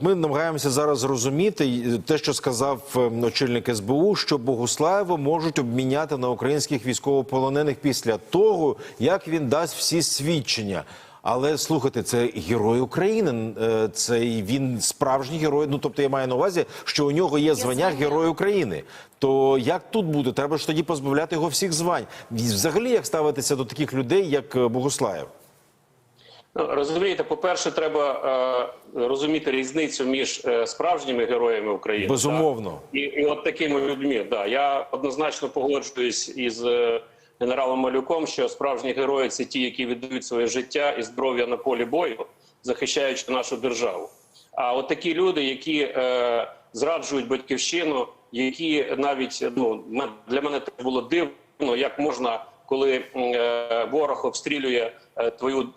Ми намагаємося зараз зрозуміти те, що сказав е, очільник СБУ, що Богуслаєва можуть обміняти на українських військовополонених після того, як він дасть всі свідчення. Але слухайте, це герой України. е, Це він справжній герой. Ну тобто я маю на увазі, що у нього є звання звання. Герой України. То як тут буде? Треба ж тоді позбавляти його всіх звань. Взагалі, як ставитися до таких людей, як е, Богуслаєв? Ну, розумієте, по-перше, треба е, розуміти різницю між е, справжніми героями України Безумовно. і, і от такими людьми. Да. Я однозначно погоджуюсь із е, генералом Малюком, що справжні герої це ті, які віддають своє життя і здоров'я на полі бою, захищаючи нашу державу. А от такі люди, які е, зраджують батьківщину, які навіть ну для мене це було дивно, як можна, коли е, ворог обстрілює е, твою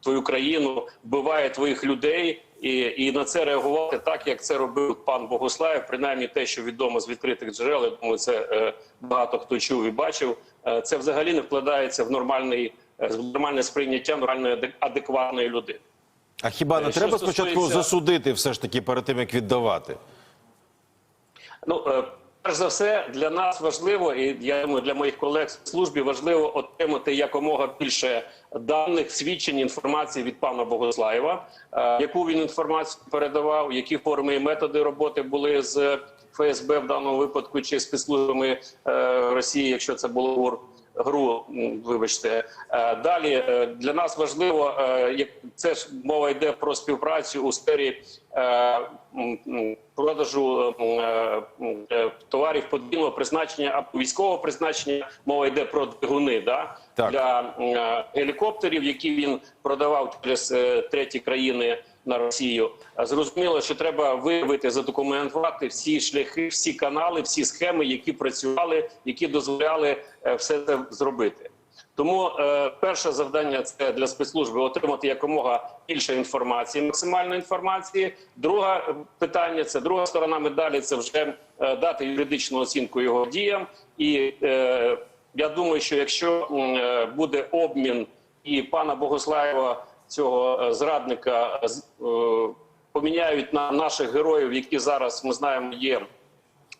твою країну, вбиває твоїх людей, і, і на це реагувати так, як це робив пан Богослаєв. Принаймні, те, що відомо з відкритих джерел, я думаю, це е, багато хто чув і бачив. Це взагалі не вкладається в нормальний в нормальне сприйняття нормальної адекватної людини. А хіба не що треба спочатку стосується- засудити все ж таки перед тим, як віддавати? Ну, перш за все, для нас важливо, і я думаю, для моїх колег в службі важливо отримати якомога більше даних, свідчень, інформації від пана Богослаєва, е, яку він інформацію передавав, які форми і методи роботи були з ФСБ в даному випадку, чи спецслужбами е, Росії, якщо це було ГУР. Гру, вибачте, Е, далі е, для нас важливо, е, як це ж мова йде про співпрацю у сфері продажу товарів подвійного призначення або військового призначення. Мова йде про двигуни да? Так. для гелікоптерів, які він продавав через треті країни на Росію. Зрозуміло, що треба виявити, задокументувати всі шляхи, всі канали, всі схеми, які працювали, які дозволяли е, все це зробити. Тому е, перше завдання це для спецслужби отримати якомога більше інформації, максимальної інформації. Друге питання це друга сторона медалі. Це вже е, дати юридичну оцінку його діям. І е, я думаю, що якщо е, буде обмін і пана Богослаєва, цього е, зрадника, е, поміняють на наших героїв, які зараз ми знаємо є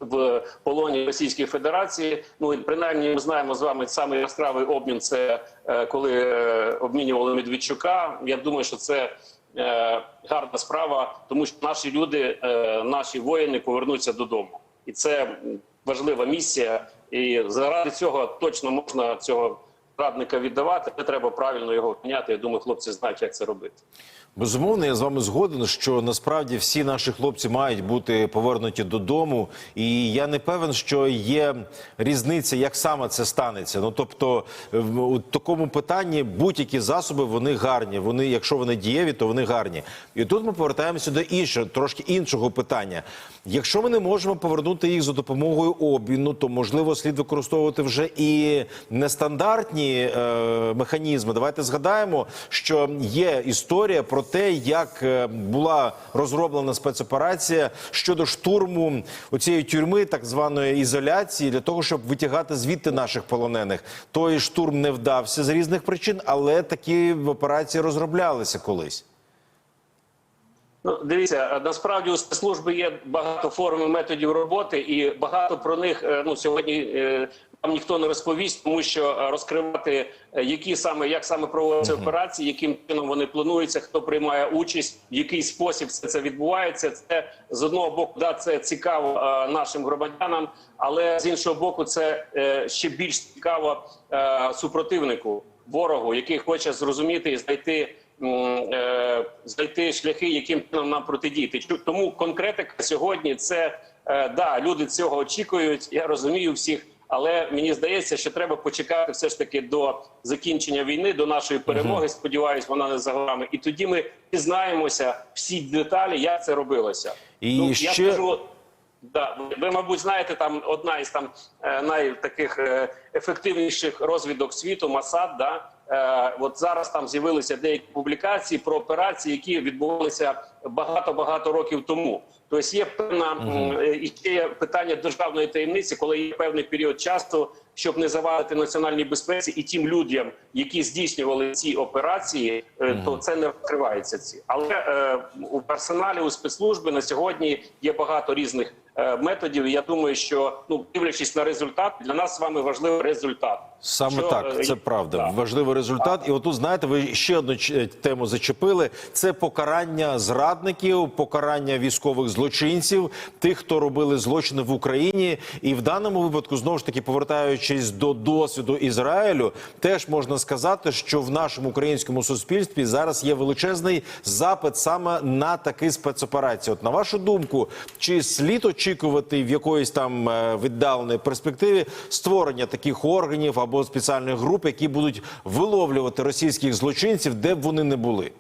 в полоні Російської Федерації. Ну і принаймні ми знаємо з вами самий яскравий обмін. Це е, коли е, обмінювали Медведчука. Я думаю, що це е, гарна справа, тому що наші люди, е, наші воїни повернуться додому, і це важлива місія. І заради цього точно можна цього радника віддавати. Не треба правильно його міняти. Я думаю, хлопці знають, як це робити. Безумовно, я з вами згоден, що насправді всі наші хлопці мають бути повернуті додому, і я не певен, що є різниця, як саме це станеться. Ну тобто, у такому питанні будь-які засоби вони гарні. Вони, якщо вони дієві, то вони гарні. І тут ми повертаємося до іншого, трошки іншого питання. Якщо ми не можемо повернути їх за допомогою обміну, то можливо слід використовувати вже і нестандартні е, механізми. Давайте згадаємо, що є історія про те, як е, була розроблена спецоперація щодо штурму оцієї тюрми, так званої ізоляції, для того, щоб витягати звідти наших полонених. Той штурм не вдався з різних причин, але такі операції розроблялися колись. Ну, дивіться, насправді у спецслужби є багато форм і методів роботи, і багато про них е, ну сьогодні е, вам ніхто не розповість, тому що е, розкривати е, які саме як саме проводяться операції, яким чином вони плануються, хто приймає участь, в який спосіб все це відбувається. Це з одного боку, да, це цікаво е, нашим громадянам, але з іншого боку, це е, ще більш цікаво е, супротивнику ворогу, який хоче зрозуміти і знайти е, знайти шляхи, яким чином нам протидіяти. Тому конкретика сьогодні це е, да, люди цього очікують. Я розумію всіх, але мені здається, що треба почекати все ж таки до закінчення війни, до нашої перемоги. Сподіваюсь, вона не за горами. І тоді ми дізнаємося всі деталі, як це робилося. І ну, ще- я скажу, Да, ви, мабуть, знаєте, там одна із там е, найтаких е, ефективніших розвідок світу Масад, да, Е, от зараз там з'явилися деякі публікації про операції, які відбувалися багато багато років тому. Тобто є певна е, і ще є питання державної таємниці, коли є певний період часу, щоб не завадити національній безпеці і тим людям, які здійснювали ці операції, е, то це не розкривається. Ці але е, у персоналі у спецслужби на сьогодні є багато різних е, методів. І я думаю, що ну дивлячись на результат, для нас з вами важливий результат. Саме Що, так, е, це правда. так. Важливий результат. І отут, знаєте, ви ще одну ч- тему зачепили: це покарання зрадників, покарання військових злочинців, тих, хто робили злочини в Україні. І в даному випадку, знову ж таки, повертаючись до досвіду Ізраїлю, теж можна сказати, що в нашому українському суспільстві зараз є величезний запит саме на такі спецоперації. От на вашу думку, чи слід очікувати в якоїсь там е, віддаленій перспективі створення таких органів або спеціальних груп, які будуть виловлювати російських злочинців, де б вони не були?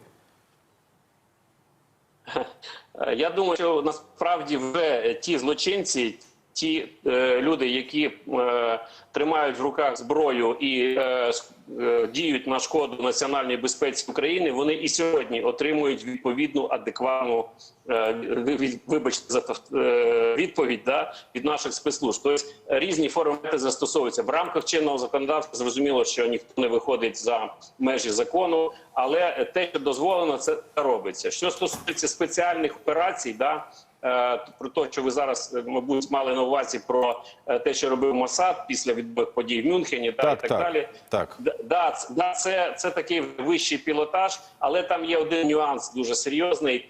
Я думаю, що насправді вже ті злочинці, ті е, люди, які е, тримають в руках зброю і е, е, діють на шкоду національній безпеці України, вони і сьогодні отримують відповідну адекватну е, ви- ви- вибачте за е, відповідь да, від наших спецслужб. Тобто різні формати застосовуються в рамках чинного законодавства. Зрозуміло, що ніхто не виходить за межі закону, але те, що дозволено, це робиться. Що стосується спеціальних операцій, да. Е, Про те, що ви зараз, е, мабуть, мали на увазі про е, те, що робив Мосад після відбих подій в Мюнхені, та Так, і так, так, далі. так. Да, Да, це, це такий вищий пілотаж, але там є один нюанс дуже серйозний.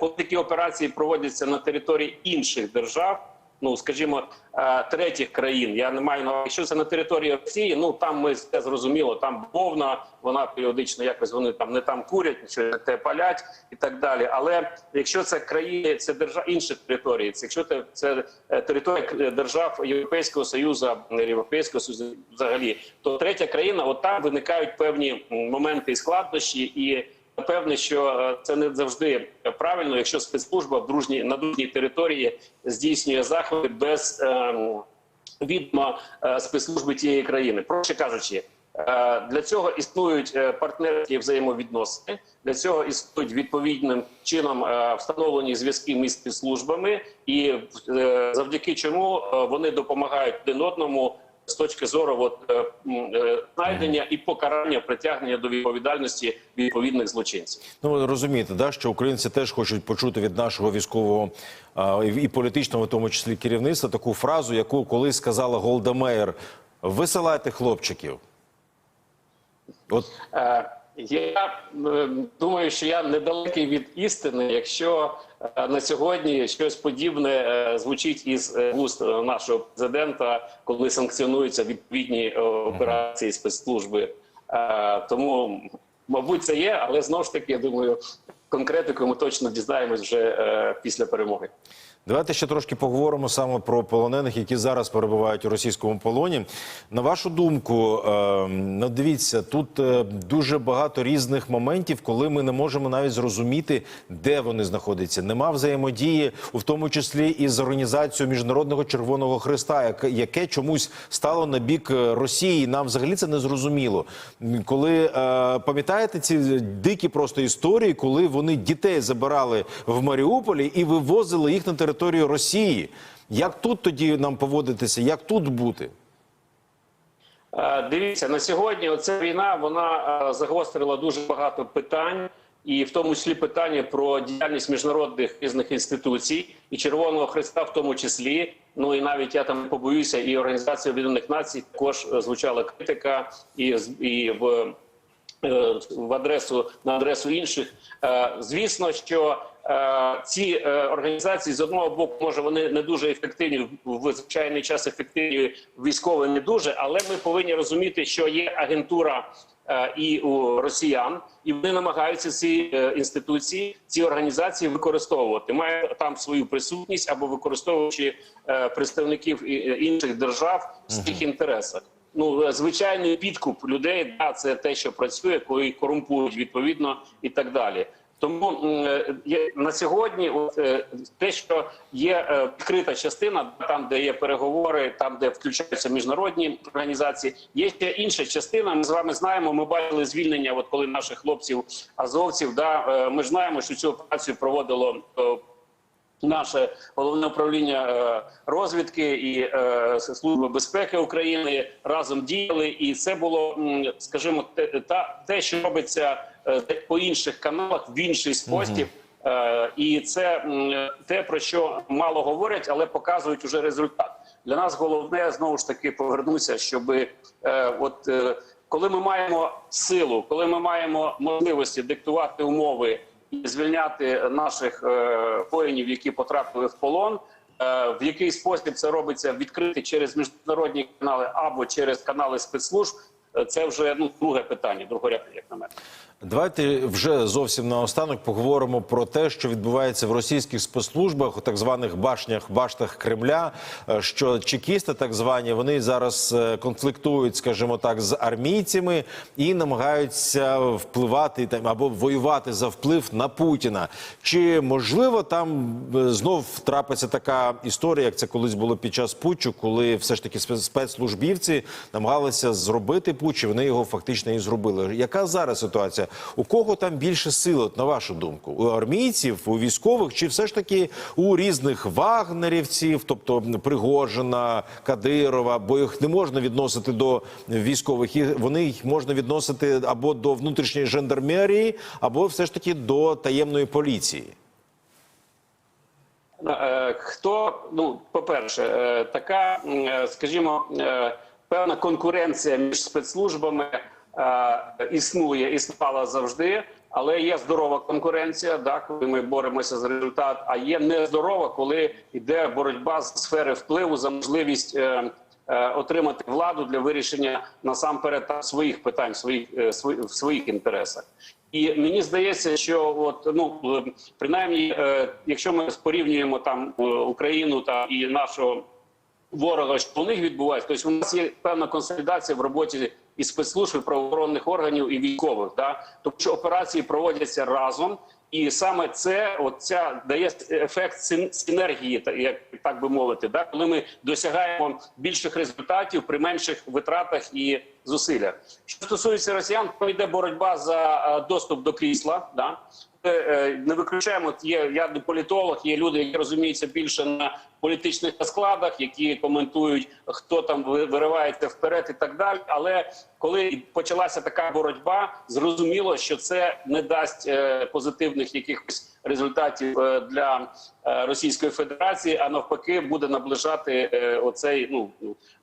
Коли такі операції проводяться на території інших держав, ну скажімо, е, третіх країн, я не маю на якщо це на території Росії, ну там ми все зрозуміло, там бовна, вона періодично якось вони там не там курять, нічого не те палять і так далі. Але якщо це країни, це держав інших територій, це якщо це, це е, територія к- держав Європейського союзу, е, Європейського союзу взагалі, то третя країна, от там виникають певні моменти і складнощі, і напевне, що е, це не завжди правильно, якщо спецслужба в дружній на дружній території здійснює заходи без ем, відома е, спецслужби тієї країни. Проще кажучи, е, для цього існують е, партнерські взаємовідносини. Для цього існують відповідним чином е, встановлені зв'язки між спецслужбами, і е, завдяки чому е, вони допомагають один одному. З точки зору от, е, е, знайдення і покарання притягнення до відповідальності відповідних злочинців. Ну ви розумієте, да, що українці теж хочуть почути від нашого військового а, і і політичного, в тому числі керівництва, таку фразу, яку колись сказала Голда Меєр: висилайте хлопчиків. От Е, Я думаю, що я недалекий від істини, якщо е, на сьогодні щось подібне е, звучить із е, вуст нашого президента, коли санкціонуються відповідні операції спецслужби. Тому, мабуть, це є, але знову ж таки, я думаю, конкретику ми точно дізнаємось вже після перемоги. Давайте ще трошки поговоримо саме про полонених, які зараз перебувають у російському полоні. На вашу думку, е, ну дивіться, тут е, дуже багато різних моментів, коли ми не можемо навіть зрозуміти, де вони знаходяться. Нема взаємодії, в тому числі і з організацією міжнародного Червоного Христа, яке чомусь стало на бік е, Росії. Нам взагалі це не зрозуміло. Коли е, пам'ятаєте ці дикі просто історії, коли вони дітей забирали в Маріуполі і вивозили їх на територію Росії. Як тут тоді нам поводитися? Як тут бути? Е, Дивіться, на сьогодні оця війна вона е, загострила дуже багато питань, і в тому числі питання про діяльність міжнародних різних інституцій і Червоного Христа, в тому числі. Ну і навіть я там побоюся, і Організація Об'єднаних Націй також е, звучала критика, і і в в адресу на адресу інших. Е, Звісно, що е, ці е, організації з одного боку, може, вони не дуже ефективні в- звичайний час ефективні військові не дуже, але ми повинні розуміти, що є агентура. е, І у росіян, і вони намагаються ці е, інституції, ці організації використовувати. Має там свою присутність або використовуючи е, представників е, інших держав в своїх інтересах ну звичайний підкуп людей, да, це те, що працює, коли корумпують відповідно і так далі. Тому е, на сьогодні, от, е, те, що є е, відкрита частина, там де є переговори, там де включаються міжнародні організації, є ще інша частина. Ми з вами знаємо. Ми бачили звільнення, от коли наших хлопців азовців. Да, ми знаємо, що цю операцію проводило. Наше головне управління е, розвідки і е, служби безпеки України разом діяли, і це було, скажімо, те, та те, що робиться е, по інших каналах в інший спосіб. І це те, про що мало говорять, але показують уже результат. Для нас головне знову ж таки повернутися, щоб е, от е, коли ми маємо силу, коли ми маємо можливості диктувати умови звільняти наших е, воїнів, які потрапили в полон. Е, в який спосіб це робиться відкрити через міжнародні канали або через канали спецслужб? Це вже ну друге питання, другорядне, як на мене. Давайте вже зовсім наостанок поговоримо про те, що відбувається в російських спецслужбах, у так званих башнях, баштах Кремля. е, Що чекісти, так звані, вони зараз е, конфліктують, скажімо так, з армійцями і намагаються впливати там або воювати за вплив на Путіна. Чи можливо там е, знов трапиться така історія, як це колись було під час путчу, коли все ж таки спец- спецслужбівці намагалися зробити путч, вони його фактично і зробили. Яка зараз ситуація? У кого там більше сил, на вашу думку? У армійців, у військових, чи все ж таки у різних вагнерівців, тобто Пригожина, Кадирова, бо їх не можна відносити до військових, вони їх можна відносити або до внутрішньої жандармерії, або все ж таки до таємної поліції. Е, Хто ну по-перше, е, така, е, скажімо, певна конкуренція між спецслужбами е, існує, існувала завжди, але є здорова конкуренція, да, коли ми боремося за результат. А є нездорова, коли йде боротьба з сфери впливу за можливість. е, е, Отримати владу для вирішення насамперед своїх питань, своїх е, в своїх інтересах, і мені здається, що от ну е, принаймні, е, якщо ми порівнюємо там Україну та і нашого ворога, що у них відбувається, тобто у нас є певна консолідація в роботі і спецслужб, і правоохоронних органів і військових, да тому що операції проводяться разом. І саме це от ця дає ефект син- синергії, як так би мовити, да коли ми досягаємо більших результатів при менших витратах і зусиллях. Що стосується росіян, то йде боротьба за е, доступ до крісла. Да? Е, Не виключаємо є я не політолог, є люди, які розуміються більше на політичних складах, які коментують, хто там виривається вперед і так далі. Але коли почалася така боротьба, зрозуміло, що це не дасть е, позитивних якихось результатів е, для Російської Федерації, а навпаки, буде наближати оцей ну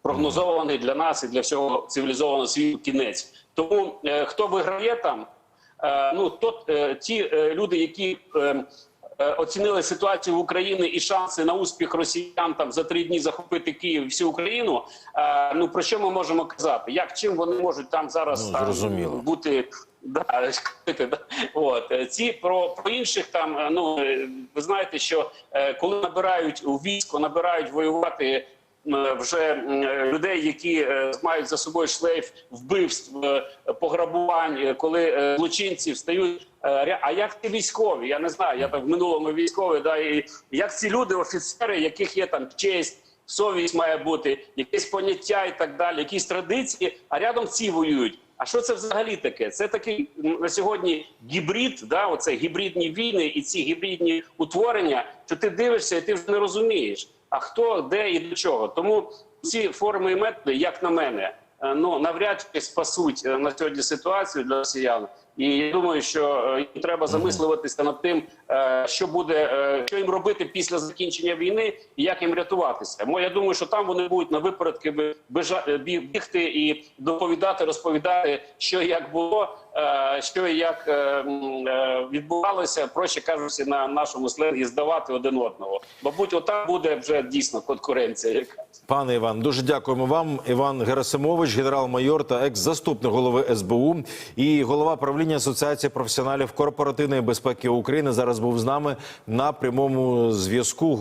прогнозований для нас і для всього цивілізованого світу кінець. Тому хто виграє там, ну то е, ті е, люди, які е, е, оцінили ситуацію в Україні і шанси на успіх росіян там за три дні захопити Київ і всю Україну. е, Ну про що ми можемо казати? Як чим вони можуть там зараз Ну, там, бути? Да, от Е, ці про, про інших там. е, Ну е, ви знаєте, що е, коли набирають у військо, набирають воювати вже е, людей, які е, мають за собою шлейф вбивств, е, пограбувань, е, коли е, злочинці встають. е, А як ці військові? Я не знаю. Я так в минулому військовий, да і як ці люди, офіцери, яких є там честь. Совість має бути, якесь поняття і так далі, якісь традиції. А рядом ці воюють. А що це взагалі таке? Це такий на сьогодні гібрид, да, оце гібридні війни і ці гібридні утворення, що ти дивишся і ти вже не розумієш, а хто, де і до чого. Тому ці форми і методи, як на мене, е, ну навряд чи спасуть е, на сьогодні ситуацію для росіян. І я думаю, що е, їм треба замислюватися над тим, що буде, що їм робити після закінчення війни і як їм рятуватися. Мо я думаю, що там вони будуть на випередки бігти і доповідати, розповідати, що як було, що і як е, е, відбувалося, проще кажучи, на нашому сленгі здавати один одного. Мабуть, отак буде вже дійсно конкуренція. Яка Пане Іван, дуже дякуємо вам. Іван Герасимович, генерал-майор та екс-заступник голови СБУ і голова правління Асоціації професіоналів корпоративної безпеки України. Зараз був з нами на прямому зв'язку.